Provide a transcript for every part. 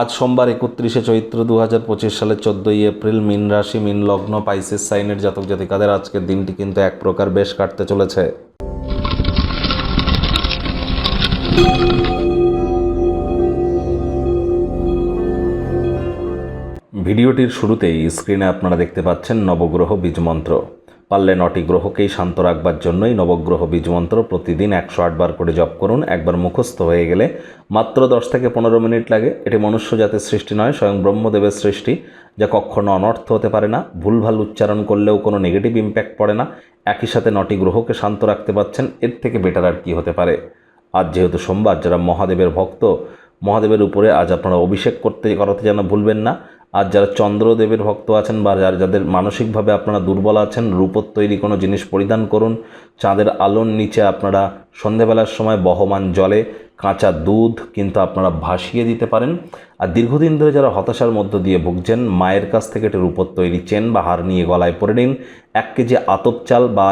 আজ সোমবার একত্রিশে চৈত্র দু হাজার পঁচিশ সালের চোদ্দোই এপ্রিল মিন রাশি, মিন লগ্ন, পাইসেস সাইনের জাতক জাতিকাদের আজকের দিনটি কিন্তু এক প্রকার বেশ কাটতে চলেছে। ভিডিওটির শুরুতেই স্ক্রিনে আপনারা দেখতে পাচ্ছেন নবগ্রহ বীজমন্ত্র। পারলে নটি গ্রহকেই শান্ত রাখবার জন্যই নবগ্রহ বীজমন্ত্র প্রতিদিন একশো আটবার করে জপ করুন। একবার মুখস্থ হয়ে গেলে মাত্র দশ থেকে পনেরো মিনিট লাগে। এটি মনুষ্য জাতির সৃষ্টি নয়, স্বয়ং ব্রহ্মদেবের সৃষ্টি, যা কখনো অনর্থ হতে পারে না। ভুলভাল উচ্চারণ করলেও কোনো নেগেটিভ ইম্প্যাক্ট পড়ে না। একই সাথে নটি গ্রহকে শান্ত রাখতে পারছেন, এর থেকে বেটার আর কী হতে পারে। আজ যেহেতু সোমবার, যারা মহাদেবের ভক্ত, মহাদেবের উপরে আজ আপনারা অভিষেক করতে, করাতে যেন ভুলবেন না। আর যারা চন্দ্রদেবের ভক্ত আছেন বা যারা যাদের মানসিকভাবে আপনারা দুর্বল আছেন, রূপোর তৈরি কোনো জিনিস পরিধান করুন। চাঁদের আলোর নিচে আপনারা সন্ধেবেলার সময় বহমান জলে কাঁচা দুধ কিন্তু আপনারা ভাসিয়ে দিতে পারেন। আর দীর্ঘদিন ধরে যারা হতাশার মধ্য দিয়ে ভুগছেন, মায়ের কাছ থেকে একটি রূপোর তৈরি চেন বা হার নিয়ে গলায় পরে নিন। এক কেজি আতপ চাল বা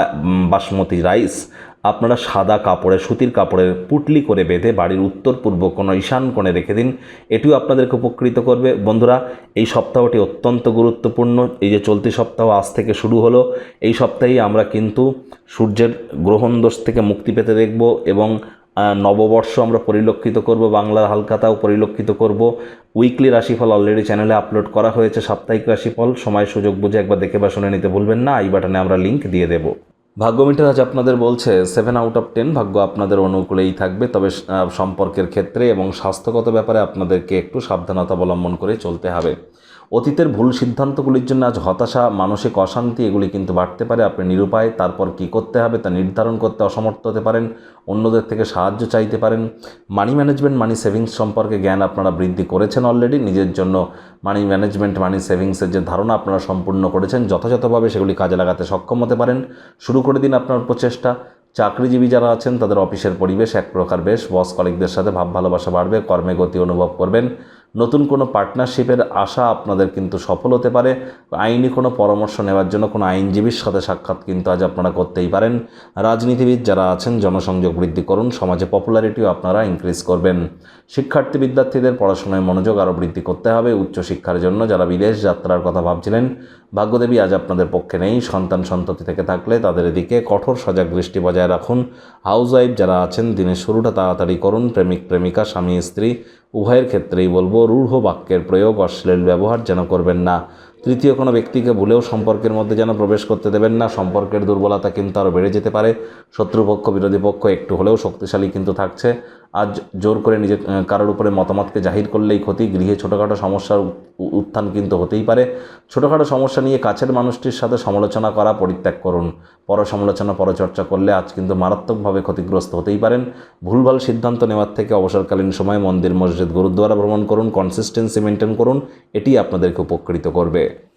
বাসমতি রাইস আপনারা সাদা কাপড়ে, সুতির কাপড়ের পুটলি করে বেঁধে বাড়ির উত্তর পূর্ব কোনো ঈশান কোণে রেখে দিন। এটিও আপনাদেরকে উপকৃত করবে। বন্ধুরা, এই সপ্তাহটি অত্যন্ত গুরুত্বপূর্ণ। এই যে চলতি সপ্তাহ আজ থেকে শুরু হলো, এই সপ্তাহেই আমরা কিন্তু সূর্যের গ্রহণ দোষ থেকে মুক্তি পেতে দেখব এবং নববর্ষ আমরা পরিলক্ষিত করব, বাংলার হালকাতাও পরিলক্ষিত করব। উইকলি রাশিফল অলরেডি চ্যানেলে আপলোড করা হয়েছে। সাপ্তাহিক রাশিফল, সময় সুযোগ বুঝে একবার দেখে বা শুনে নিতে ভুলবেন না। আই বাটনে আমরা লিঙ্ক দিয়ে দেবো। ভাগ্য মিটার আজ আপনাদের বলছে সেভেন আউট অফ টেন ভাগ্য আপনাদের অনুকূলেই থাকবে। তবে সম্পর্কের ক্ষেত্রে এবং স্বাস্থ্যগত ব্যাপারে আপনাদেরকে একটু সাবধানতা অবলম্বন করে চলতে হবে। অতীতের ভুল সিদ্ধান্তগুলির জন্য আজ হতাশা, মানসিক অশান্তি, এগুলি কিন্তু বাড়তে পারে। আপনি নিরুপায়, তারপর কি করতে হবে তা নির্ধারণ করতে অসমর্থ হতে পারেন, অন্যদের থেকে সাহায্য চাইতে পারেন। মানি ম্যানেজমেন্ট মানি সেভিংস সম্পর্কে জ্ঞান আপনারা বৃদ্ধি করেছেন অলরেডি নিজের জন্য মানি ম্যানেজমেন্ট মানি সেভিংসের যে ধারণা আপনারা সম্পূর্ণ করেছেন, যথাযথভাবে সেগুলি কাজে লাগাতে সক্ষম হতে পারেন। শুরু করে দিন আপনার প্রচেষ্টা। চাকরিজীবী যারা আছেন, তাদের অফিসের পরিবেশ এক প্রকার বেশ। বস কলিকদের সাথে ভাব ভালোবাসা বাড়বে, কর্মে গতি অনুভব করবেন। নতুন কোনো পার্টনারশিপের আশা আপনাদের কিন্তু সফল হতে পারে। আইনি কোনো পরামর্শ নেওয়ার জন্য কোনো আইনজীবীর সাথে সাক্ষাৎ কিন্তু আজ আপনারা করতেই পারেন। রাজনীতিবিদ যারা আছেন, জনসংযোগ বৃদ্ধি করুন, সমাজে পপুলারিটিও আপনারা ইনক্রিজ করবেন। শিক্ষার্থী বিদ্যার্থীদের পড়াশোনায় মনোযোগ আরও বৃদ্ধি করতে হবে। উচ্চশিক্ষার জন্য যারা বিদেশ যাত্রার কথা ভাবছিলেন, ভাগ্যদেবী আজ আপনাদের পক্ষে নেই। সন্তান সন্ততি থেকে থাকলে তাদের এদিকে কঠোর সজাগ দৃষ্টি বজায় রাখুন। হাউস ওয়াইফ যারা আছেন, দিনের শুরুটা তাড়াতাড়ি করুন। প্রেমিক, প্রেমিকা, স্বামী, স্ত্রী উভয়ের ক্ষেত্রেই বলব, রূঢ় বাক্যের প্রয়োগ অশ্লীল ব্যবহার যেন করবেন না। তৃতীয় কোনো ব্যক্তিকে ভুলেও সম্পর্কের মধ্যে যেন প্রবেশ করতে দেবেন না। সম্পর্কের দুর্বলতা কিন্তু আরও বেড়ে যেতে পারে। শত্রুপক্ষ, বিরোধী পক্ষ একটু হলেও শক্তিশালী কিন্তু থাকছে। আজ জোর করে আহ, কারোর উপরে মতামতকে জাহির করলেই ক্ষতি গৃহে ছোটোখাটো সমস্যার উত্থান কিন্তু হতেই পারে। ছোটোখাটো সমস্যা নিয়ে কাছের মানুষটির সাথে সমালোচনা করা পরিত্যাগ করুন। পর সমালোচনা পরচর্চা করলে আজ কিন্তু মারাত্মকভাবে ক্ষতিগ্রস্ত হতেই পারেন। ভুলভাল সিদ্ধান্ত নেওয়ার থেকে অবসরকালীন সময় মন্দির মসজিদ গুরুদ্বারা ভ্রমণ করুন কনসিস্টেন্সি মেনটেন করুন এটি আপনাদেরকে উপকৃত করবে।